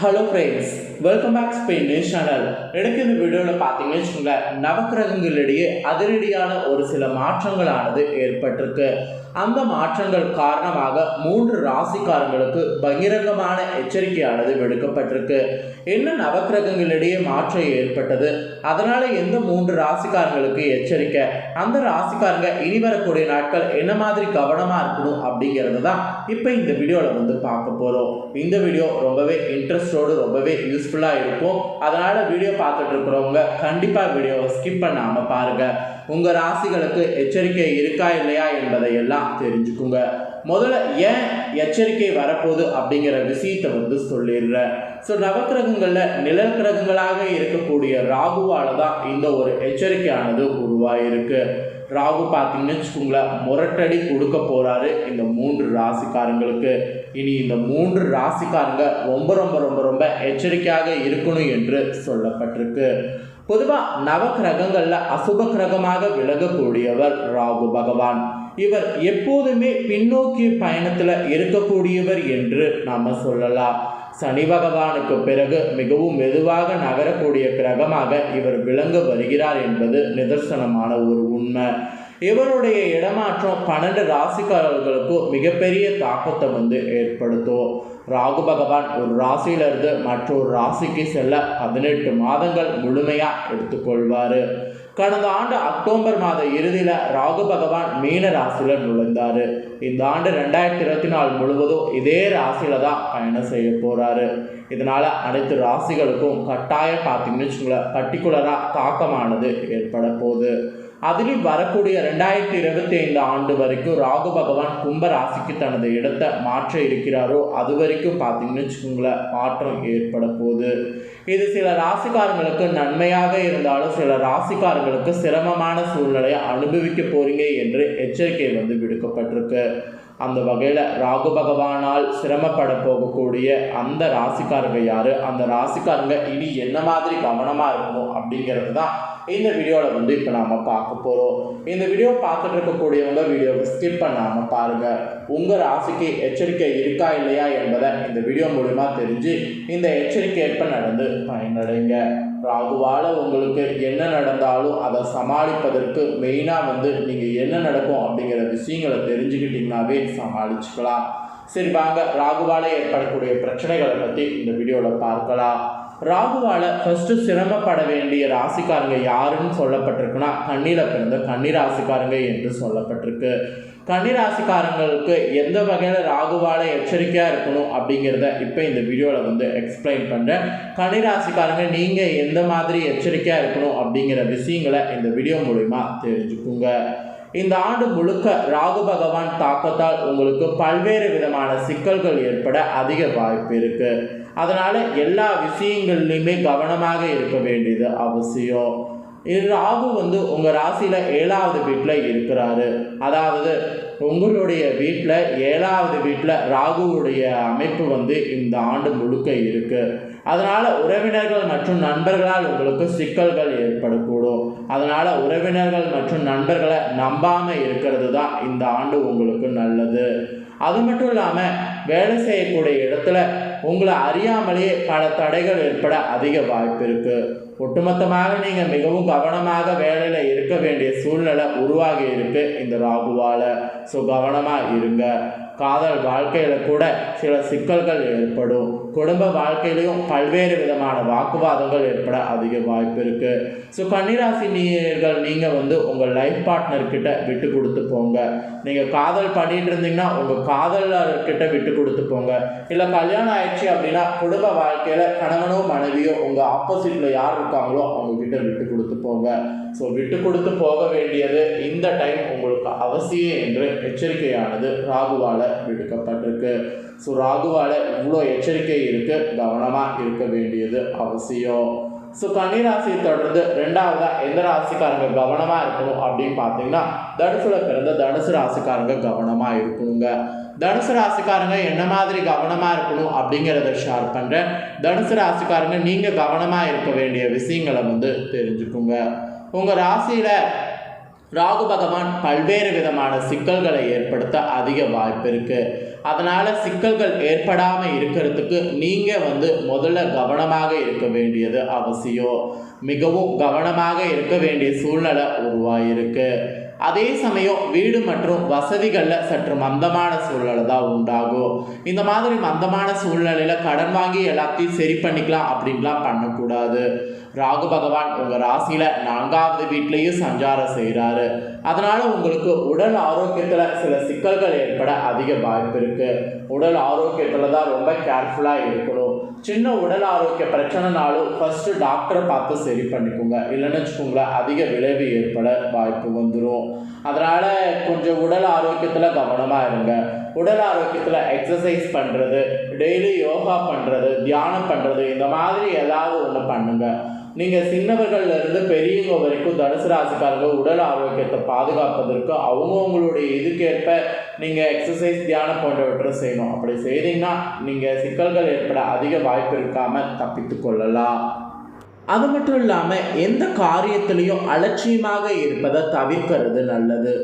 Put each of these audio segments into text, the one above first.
Hello friends welcome back Spain news channel எனக்கு இந்த வீடியோவில் பார்த்தீங்கன்னு வச்சுக்கோங்க நவக்கிரகங்களிடையே அதிரடியான ஒரு சில மாற்றங்களானது ஏற்பட்டிருக்கு. அந்த மாற்றங்கள் காரணமாக மூன்று ராசிக்காரங்களுக்கு பகிரங்கமான எச்சரிக்கையானது விடுக்கப்பட்டிருக்கு. என்ன நவக்கிரகங்களிடையே மாற்றம் ஏற்பட்டது? அதனால் எந்த மூன்று ராசிக்காரங்களுக்கு எச்சரிக்கை? அந்த ராசிக்காரங்க இனி வரக்கூடிய நாட்கள் என்ன மாதிரி கவனமாக இருக்கணும் அப்படிங்கிறது தான் இப்போ இந்த வீடியோவில் வந்து பார்க்க போகிறோம் இந்த வீடியோ ரொம்பவே இன்ட்ரெஸ்டோடு ரொம்பவே யூஸ்ஃபுல்லாக இருக்கும். அதனால் வீடியோ பார்த்துட்டு இருக்கிறவங்க கண்டிப்பாக வீடியோவை ஸ்கிப் பண்ணாமல் பாருங்கள் உங்கள் ராசிகளுக்கு எச்சரிக்கை இருக்கா இல்லையா என்பதை எல்லாம் தெரிஞ்சுக்குங்க. முதல்ல ஏன் எச்சரிக்கை வரப்போகுது அப்படிங்கிற விஷயத்தை வந்து சொல்லிடுறேன். ஸோ நவக்கிரகங்களில் நிழல் கிரகங்களாக இருக்கக்கூடிய ராகுவால் தான் இந்த ஒரு எச்சரிக்கையானது உருவாயிருக்கு. ராகு பார்த்தீங்கன்னு வச்சுக்கோங்களேன் முரட்டடி கொடுக்க போகிறாரு இந்த மூன்று ராசிக்காரங்களுக்கு. இனி இந்த மூன்று ராசிக்காரங்க ரொம்ப ரொம்ப ரொம்ப ரொம்ப எச்சரிக்கையாக இருக்கணும் என்று சொல்லப்பட்டிருக்கு. பொதுவாக நவக்கிரகங்களில் அசுப கிரகமாக விலகக்கூடியவர் ராகு பகவான். இவர் எப்போதுமே பின்னோக்கிய பயணத்தில் இருக்கக்கூடியவர் என்று நாம் சொல்லலாம். சனி பகவானுக்கு பிறகு மிகவும் மெதுவாக நகரக்கூடிய கிரகமாக இவர் விளங்க வருகிறார் என்பது நிதர்சனமான ஒரு உண்மை. இவருடைய இடமாற்றம் பன்னெண்டு ராசிக்காரர்களுக்கும் மிகப்பெரிய தாக்கத்தை வந்து ஏற்படுத்தும். ராகு பகவான் ஒரு ராசியிலிருந்து மற்றொரு ராசிக்கு செல்ல பதினெட்டு மாதங்கள் முழுமையாக எடுத்துக்கொள்வார். கடந்த ஆண்டு அக்டோபர் மாத இறுதியில் ராகு பகவான் மீன ராசியில் நுழைந்தார். இந்த ஆண்டு ரெண்டாயிரத்தி இருபத்தி நாலு முழுவதும் இதே ராசியில் தான் பயணம் செய்ய போகிறாரு இதனால் அனைத்து ராசிகளுக்கும் கட்டாயம் பார்த்தீங்கன்னு வச்சுங்களேன் பர்டிகுலராக தாக்கமானது ஏற்பட போகுது. அதிலும் வரக்கூடிய ரெண்டாயிரத்தி இருபத்தி ஐந்து ஆண்டு வரைக்கும் ராகு பகவான் கும்ப ராசிக்கு தனது இடத்தை மாற்ற இருக்கிறாரோ அது வரைக்கும் பார்த்தீங்கன்னு வச்சுக்கோங்களேன் மாற்றம் ஏற்பட போகுது. இது சில ராசிக்காரங்களுக்கு நன்மையாக இருந்தாலும் சில ராசிக்காரங்களுக்கு சிரமமான சூழ்நிலையை அனுபவிக்க போறீங்க என்று எச்சரிக்கை வந்து விடுக்கப்பட்டிருக்கு. அந்த வகையில் ராகு பகவானால் சிரமப்பட போகக்கூடிய அந்த ராசிக்காரங்க யார்? அந்த ராசிக்காரங்க இனி என்ன மாதிரி கவனமாக இருக்கணும் அப்படிங்கிறது தான் இந்த வீடியோவில் வந்து இப்போ நாம் பார்க்க போகிறோம் இந்த வீடியோ பார்த்துட்டு இருக்கக்கூடியவங்க வீடியோவை ஸ்கிப் பண்ணாமல் பாருங்கள் உங்கள் ராசிக்கு எச்சரிக்கை இருக்கா இல்லையா என்பதை இந்த வீடியோ மூலிமா தெரிஞ்சு இந்த எச்சரிக்கை ஏற்ப நடந்து பயனடைங்க. ராகுவால் உங்களுக்கு என்ன நடந்தாலும் அதை சமாளிப்பதற்கு மெயினாக வந்து நீங்கள் என்ன நடக்கும் அப்படிங்கிற விஷயங்களை தெரிஞ்சுக்கிட்டிங்கனாவே சமாளிச்சுக்கலாம். சரி வாங்க. ராகுவால் ஏற்படக்கூடிய பிரச்சனைகளை பற்றி இந்த வீடியோவில் பார்க்கலாம். ராகுவால் ஃபஸ்ட்டு சிரமப்பட வேண்டிய ராசிக்காரங்க யாருன்னு சொல்லப்பட்டிருக்குன்னா கண்ணியில் பிறந்த கன்னி ராசிக்காரங்க என்று சொல்லப்பட்டிருக்கு. கன்னி ராசிக்காரங்களுக்கு எந்த வகையில் ராகுவால் எச்சரிக்கையாக இருக்கணும் அப்படிங்கிறத இப்போ இந்த வீடியோவில் வந்து எக்ஸ்பிளைன் பண்ணுறேன் கன்னி ராசிக்காரங்க நீங்கள் எந்த மாதிரி எச்சரிக்கையாக இருக்கணும் அப்படிங்கிற விஷயங்களை இந்த வீடியோ மூலிமா தெரிஞ்சுக்குங்க. இந்த ஆண்டு முழுக்க ராகு பகவான் தாக்கத்தால் உங்களுக்கு பல்வேறு விதமான சிக்கல்கள் ஏற்பட அதிக வாய்ப்பு இருக்கு. அதனால எல்லா விஷயங்கள்லையுமே கவனமாக இருக்க வேண்டியது அவசியம். ராகு வந்து உங்கள் ராசியில் ஏழாவது வீட்டில் இருக்கிறாரு. அதாவது உங்களுடைய வீட்டில் ஏழாவது வீட்டில் ராகுவுடைய அமைப்பு வந்து இந்த ஆண்டு முழுக்க இருக்குது அதனால் உறவினர்கள் மற்றும் நண்பர்களால் உங்களுக்கு சிக்கல்கள் ஏற்படக்கூடும். அதனால் உறவினர்கள் மற்றும் நண்பர்களை நம்பாமல் இருக்கிறது தான் இந்த ஆண்டு உங்களுக்கு நல்லது. அது மட்டும் இல்லாமல் வேலை செய்யக்கூடிய இடத்துல உங்களை அறியாமலேயே பல தடைகள் ஏற்பட அதிக வாய்ப்பு இருக்குது ஒட்டுமொத்தமாக நீங்கள் மிகவும் கவனமாக வேலையில் இருக்க வேண்டிய சூழ்நிலை உருவாகி இருக்கு இந்த ராகுவால். ஸோ கவனமாக இருங்க. காதல் வாழ்க்கையில் கூட சில சிக்கல்கள் ஏற்படும். குடும்ப வாழ்க்கையிலையும் பல்வேறு விதமான வாக்குவாதங்கள் ஏற்பட அதிக வாய்ப்பு இருக்குது ஸோ கன்னிராசி நீர்கள் நீங்கள் வந்து உங்கள் லைஃப் பார்ட்னர்கிட்ட விட்டு கொடுத்து போங்க. நீங்கள் காதல் பண்ணிட்டு இருந்தீங்கன்னா உங்கள் காதலர்கிட்ட விட்டு கொடுத்து போங்க. இல்லை கல்யாணம் ஆயிடுச்சு அப்படின்னா குடும்ப வாழ்க்கையில் கணவனோ மனைவியோ உங்கள் ஆப்போசிட்டில் யார் இருக்காங்களோ அவங்கக்கிட்ட விட்டு கொடுத்து போங்க. ஸோ விட்டு கொடுத்து போக வேண்டியது இந்த டைம் உங்களுக்கு அவசியம் என்று எச்சரிக்கையானது ராகுவால் விடுக்கப்பட்டிருக்கு. ஸோ ராகுவால் இவ்வளோ எச்சரிக்கை இருக்கு கவனமாக இருக்க வேண்டியது அவசியம். ஸோ கன்னிராசியை தொடர்ந்து ரெண்டாவதாக எந்த ராசிக்காரங்க கவனமாக இருக்கணும் அப்படின்னு பார்த்தீங்கன்னா தனுசுல பிறந்த தனுசு ராசிக்காரங்க கவனமாக இருக்கணுங்க. தனுசு ராசிக்காரங்க என்ன மாதிரி கவனமாக இருக்கணும் அப்படிங்கிறத ஷேர் பண்ணுறேன் தனுசு ராசிக்காரங்க நீங்கள் கவனமாக இருக்க வேண்டிய விஷயங்களை வந்து தெரிஞ்சுக்குங்க. உங்கள் ராசியில் ராகு பகவான் பல்வேறு விதமான சிக்கல்களை ஏற்படுத்த அதிக வாய்ப்பு இருக்குது அதனால் சிக்கல்கள் ஏற்படாமல் இருக்கிறதுக்கு நீங்கள் வந்து முதல்ல கவனமாக இருக்க வேண்டியது அவசியம். மிகவும் கவனமாக இருக்க வேண்டிய சூழ்நிலை உருவாயிருக்கு. அதே சமயம் வீடு மற்றும் வசதிகளில் சற்று மந்தமான சூழ்நிலை தான் உண்டாகும். இந்த மாதிரி மந்தமான சூழ்நிலையில் கடன் வாங்கி எல்லாத்தையும் சரி பண்ணிக்கலாம் அப்படின்லாம் பண்ணக்கூடாது. ராகு பகவான் உங்கள் ராசியில் நான்காவது வீட்லேயும் சஞ்சாரம் செய்கிறாரு அதனால் உங்களுக்கு உடல் ஆரோக்கியத்தில் சில சிக்கல்கள் ஏற்பட அதிக வாய்ப்பு இருக்குது உடல் ஆரோக்கியத்தில் தான் ரொம்ப கேர்ஃபுல்லாக இருக்கணும். சின்ன உடல் ஆரோக்கிய பிரச்சனைனாலும் ஃபஸ்ட்டு டாக்டரை பார்த்து சரி பண்ணிக்கோங்க. இல்லைன்னு வச்சுக்கோங்களேன் அதிக விளைவு ஏற்பட வாய்ப்பு வந்துடும் அதனால் கொஞ்சம் உடல் ஆரோக்கியத்தில் கவனமாக இருங்க. உடல் ஆரோக்கியத்தில் எக்ஸசைஸ் பண்ணுறது டெய்லி யோகா பண்ணுறது தியானம் பண்ணுறது இந்த மாதிரி ஏதாவது ஒன்று பண்ணுங்கள் நீங்கள் சின்னவர்கள்ல இருந்து பெரியவங்க வரைக்கும் தனுசு ராசிக்காரர்கள் உடல் ஆரோக்கியத்தை பாதுகாப்பதற்கு அவங்கவுங்களுடைய இதுக்கேற்ப நீங்கள் எக்ஸசைஸ் தியானம் போன்றவற்றை செய்யணும். அப்படி செய்தீங்கன்னா நீங்கள் சிக்கல்கள் ஏற்பட அதிக வாய்ப்பு இருக்காமல் தப்பித்து கொள்ளலாம். அது மட்டும் இல்லாமல் எந்த காரியத்திலையும் அலட்சியமாக இருப்பதை தவிர்க்கிறது நல்லது.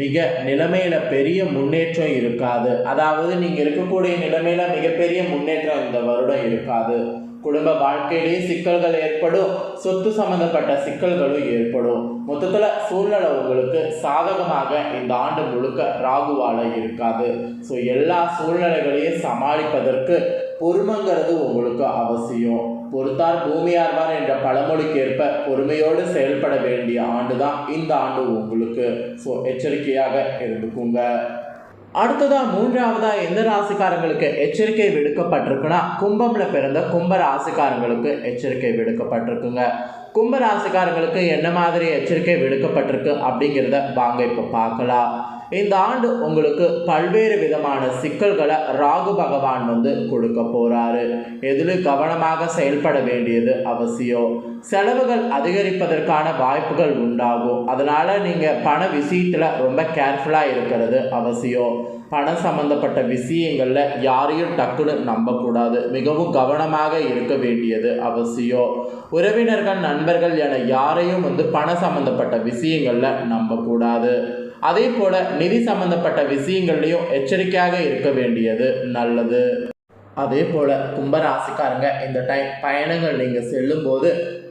மிக நிலைமையில் பெரிய முன்னேற்றம் இருக்காது. அதாவது நீங்கள் இருக்கக்கூடிய நிலைமையில் மிகப்பெரிய முன்னேற்றம் இந்த வருடம் இருக்காது. குடும்ப வாழ்க்கையிலேயே சிக்கல்கள் ஏற்படும் சொத்து சம்பந்தப்பட்ட சிக்கல்களும் ஏற்படும். மொத்தத்தில் சூழ்நிலை உங்களுக்கு சாதகமாக இந்த ஆண்டு முழுக்க ராகுவால இருக்காது. ஸோ எல்லா சூழ்நிலைகளையும் சமாளிப்பதற்கு பொறுமைங்கிறது உங்களுக்கு அவசியம். பொறுத்தார் பூமியார்வார் என்ற பழமொழிக்கு ஏற்ப பொறுமையோடு செயல்பட வேண்டிய ஆண்டு தான் இந்த ஆண்டு உங்களுக்கு. ஸோ எச்சரிக்கையாக இருந்துக்குங்க. அடுத்ததா மூன்றாவதா எந்த ராசிக்காரங்களுக்கு எச்சரிக்கை விடுக்கப்பட்டிருக்குன்னா கும்பம்ல பிறந்த கும்ப ராசிக்காரங்களுக்கு எச்சரிக்கை விடுக்கப்பட்டிருக்குங்க. கும்ப ராசிக்காரங்களுக்கு என்ன மாதிரி எச்சரிக்கை விடுக்கப்பட்டிருக்கு அப்படிங்கிறத வாங்க இப்போ பார்க்கலாம். இந்த ஆண்டு உங்களுக்கு பல்வேறு விதமான சிக்கல்களை ராகு பகவான் வந்து கொடுக்க போறாரு. எதில் கவனமாக செயல்பட வேண்டியது அவசியம். செலவுகள் அதிகரிப்பதற்கான வாய்ப்புகள் உண்டாகும். அதனால நீங்க பண விஷயத்துல ரொம்ப கேர்ஃபுல்லா இருக்கிறது அவசியம். பணம் சம்பந்தப்பட்ட விஷயங்கள்ல யாரையும் டக்குன்னு நம்பக்கூடாது. மிகவும் கவனமாக இருக்க வேண்டியது அவசியம். உறவினர்கள் நண்பர்கள் என யாரையும் வந்து பணம் சம்பந்தப்பட்ட விஷயங்கள்ல நம்பக்கூடாது. அதே போல நிதி சம்பந்தப்பட்ட விஷயங்கள்லையும் எச்சரிக்கையாக இருக்க வேண்டியது நல்லது. அதே போல் கும்பராசிக்காரங்க இந்த டைம் பயணங்கள் நீங்கள் செல்லும்போது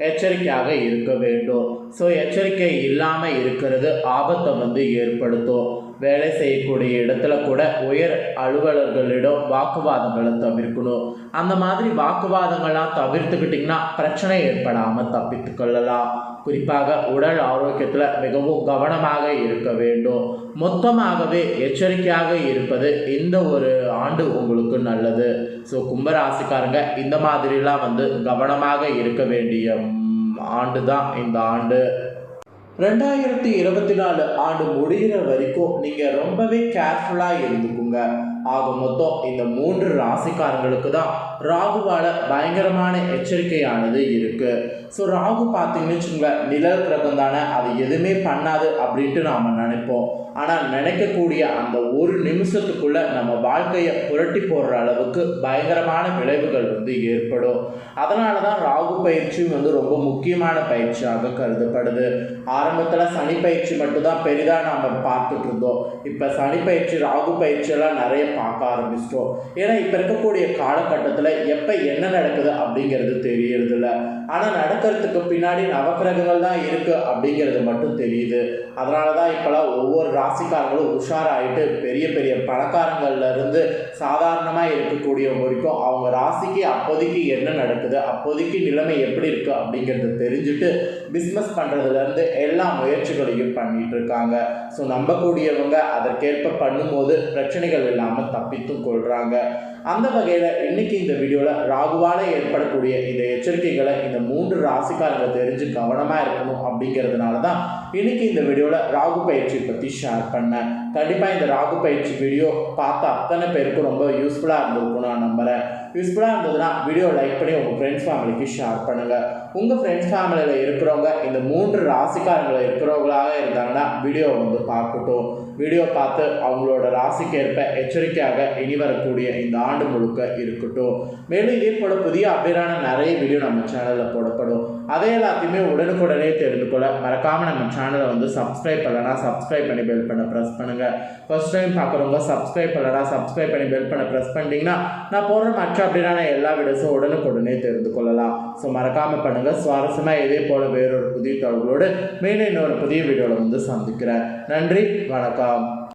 எச்சரிக்கையாக இருக்க வேண்டும். ஸோ எச்சரிக்கை இல்லாமல் இருக்கிறது ஆபத்தை வந்து ஏற்படுத்தும். வேலை செய்யக்கூடிய இடத்துல கூட உயர் அலுவலர்களிடம் வாக்குவாதங்களை தவிர்க்கணும். அந்த மாதிரி வாக்குவாதங்கள்லாம் தவிர்த்துக்கிட்டிங்கன்னா பிரச்சனை ஏற்படாமல் தப்பித்து கொள்ளலாம். குறிப்பாக உடல் ஆரோக்கியத்தில் மிகவும் கவனமாக இருக்க வேண்டும். மொத்தமாகவே எச்சரிக்கையாக இருப்பது இந்த ஒரு ஆண்டு உங்களுக்கு நல்லது. ஸோ கும்பராசிக்காரங்க இந்த மாதிரிலாம் வந்து கவனமாக இருக்க வேண்டிய ஆண்டு தான் இந்த ஆண்டு. ரெண்டாயிரத்தி இருபத்தி நாலு ஆண்டு முடிகிற வரைக்கும் நீங்கள் ரொம்பவே கேர்ஃபுல்லாக இருந்துக்குங்க. ஆக மொத்தம் இந்த மூன்று ராசிக்காரங்களுக்கு தான் ராகுவால பயங்கரமான எச்சரிக்கையானது இருக்கு. ஸோ ராகு பார்த்தீங்கன்னு வச்சுங்களேன் நிழல் கிரகம் தானே அது எதுவுமே பண்ணாது அப்படின்ட்டு நாம் நினைப்போம். ஆனால் நினைக்கக்கூடிய அந்த ஒரு நிமிஷத்துக்குள்ள நம்ம வாழ்க்கையை புரட்டி போடுற அளவுக்கு பயங்கரமான விளைவுகள் வந்து ஏற்படும். அதனால தான் ராகு பயிற்சியும் வந்து ரொம்ப முக்கியமான பயிற்சியாக கருதப்படுது. ஆரம்பத்தில் சனி பயிற்சி மட்டும்தான் பெரிதாக நாம் பார்த்துட்டு இருந்தோம். இப்போ சனி பயிற்சி ராகு பயிற்சியெல்லாம் நிறைய பார்க்க ஆரம்பிச்சிட்டோம். ஏன்னா இப்போ இருக்கக்கூடிய காலகட்டத்தில் எப்போ என்ன நடக்குது அப்படிங்கிறது தெரியறதில்ல. ஆனால் நடக்கிறதுக்கு பின்னாடி நவக்கிரகங்கள் தான் இருக்குது அப்படிங்கிறது மட்டும் தெரியுது. அதனால தான் இப்போலாம் ஒவ்வொரு ராசிக்காரங்களும் உஷாராயிட்டு பெரிய பெரிய பணக்காரங்கள்லேருந்து சாதாரணமாக இருக்கக்கூடியவங்க வரைக்கும் அவங்க ராசிக்கு அப்போதைக்கு என்ன நடக்குது அப்போதைக்கு நிலைமை எப்படி இருக்குது அப்படிங்கிறத தெரிஞ்சுட்டு பிஸ்னஸ் பண்ணுறதுலேருந்து எல்லா முயற்சிகளையும் பண்ணிட்டு இருக்காங்க. ஸோ நம்பக்கூடியவங்க அதற்கேற்ப பண்ணும்போது பிரச்சனைகள் இல்லாமல் தப்பித்து கொள்கிறாங்க அந்த வகையில் இன்றைக்கி இந்த வீடியோவில் ராகுவால ஏற்படக்கூடிய இந்த எச்சரிக்கைகளை இந்த மூன்று ராசிக்காரங்க தெரிஞ்சு கவனமாக இருக்கணும் அப்படிங்கிறதுனால தான் இன்னைக்கு இந்த வீடியோவில் ராகு பயிற்சி பற்றி ஷேர் பண்ணேன். கண்டிப்பாக இந்த ராகு பயிற்சி வீடியோ பார்த்த அத்தனை பேருக்கும் ரொம்ப யூஸ்ஃபுல்லாக இருந்திருக்கும் நான் நம்புகிறேன் யூஸ்ஃபுல்லாக இருந்ததுன்னா வீடியோ லைக் பண்ணி உங்கள் ஃப்ரெண்ட்ஸ் ஃபேமிலிக்கு ஷேர் பண்ணுங்கள் உங்கள் ஃப்ரெண்ட்ஸ் ஃபேமிலியில் இருக்கிறவங்க இந்த மூன்று ராசிக்காரங்களை இருக்கிறவங்களாக இருந்தாங்கன்னா வீடியோ வந்து பார்க்கட்டும். வீடியோ பார்த்து அவங்களோட ராசிக்கு ஏற்ப எச்சரிக்கையாக இனி வரக்கூடிய இந்த ஆண்டு முழுக்க இருக்கட்டும். மேலும் இதே போல புதிய அப்டேட்டான நிறைய வீடியோ நம்ம சேனலில் போடப்படும். அதை எல்லாத்தையுமே உடனுக்குடனே தெரிந்து கொள்ள மறக்காமல் நம்ம சேனலை வந்து சப்ஸ்கிரைப் பண்ணலன்னா சப்ஸ்கிரைப் பண்ணி பெல் பண்ண ப்ரெஸ் பண்ணுங்கள் ஃபர்ஸ்ட் டைம் பார்க்குறவங்க சப்ஸ்கிரைப் பண்ணலனா சப்ஸ்கிரைப் பண்ணி பெல் பண்ண ப்ரெஸ் பண்ணிட்டீங்கன்னா நான் போடுற மற்ற அப்படின்னா எல்லா வீடியோஸும் உடனுக்குடனே தெரிந்து கொள்ளலாம். ஸோ மறக்காமல் பண்ணுங்கள் சுவாரஸ்யமாக இதே போல் வேறொரு புதிய தொடர்களோடு மீண்டும் இன்னொரு புதிய வீடியோவில் வந்து சந்திக்கிறேன். நன்றி. வணக்கம்.